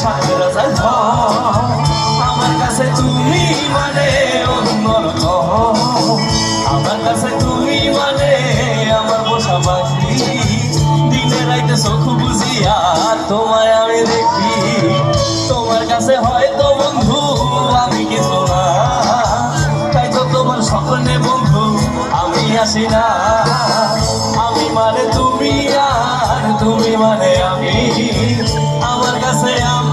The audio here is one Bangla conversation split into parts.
মানে মানে আমি তোমার কাছে হয়তো বন্ধু, আমি কিছু না। তাই তো তোমার স্বপ্নে বন্ধু, আমি আসি না। আমি মানে তুমি আর তুমি মানে আমি। আমার কাছে আমার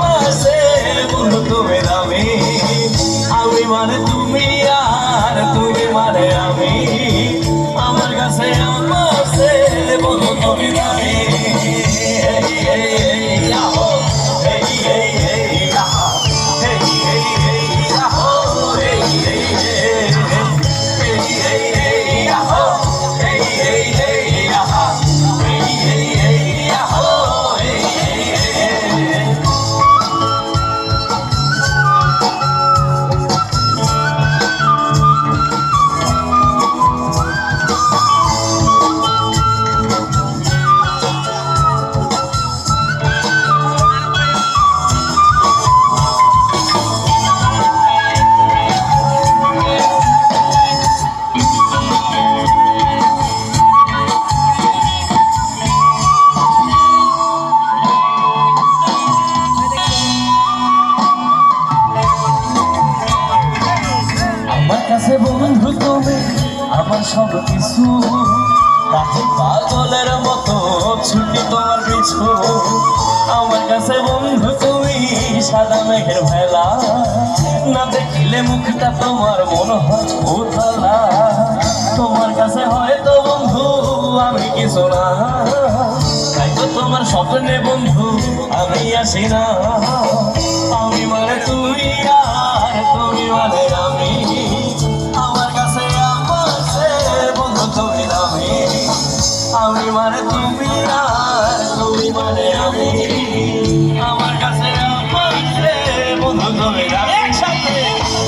আমার সব কিছু? রাতে পাগলের মতো ছুটি তোমার পিছু। আমার কাছে বন্ধু তুমি, সাদা মেঘের ভেলা। না দেখিলে মুখটা তোমার মনে হয় উতলা। তোমার কাছে হয়তো বন্ধু আমি কিছু না। তাই তো তোমার স্বপ্নে বন্ধু আমি আসি না। আমি মানে তুমি আর তুমি মানে আমি।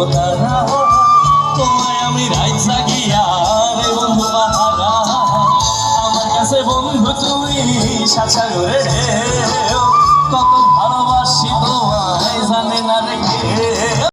ধ্রুব তারা তোমায় আমি রাইত জাগিয়া রে বন্ধু বাহারা আমার কাছে বন্ধু তুমি সাসাগরে কত ভালোবাসি তোমায়, জানে না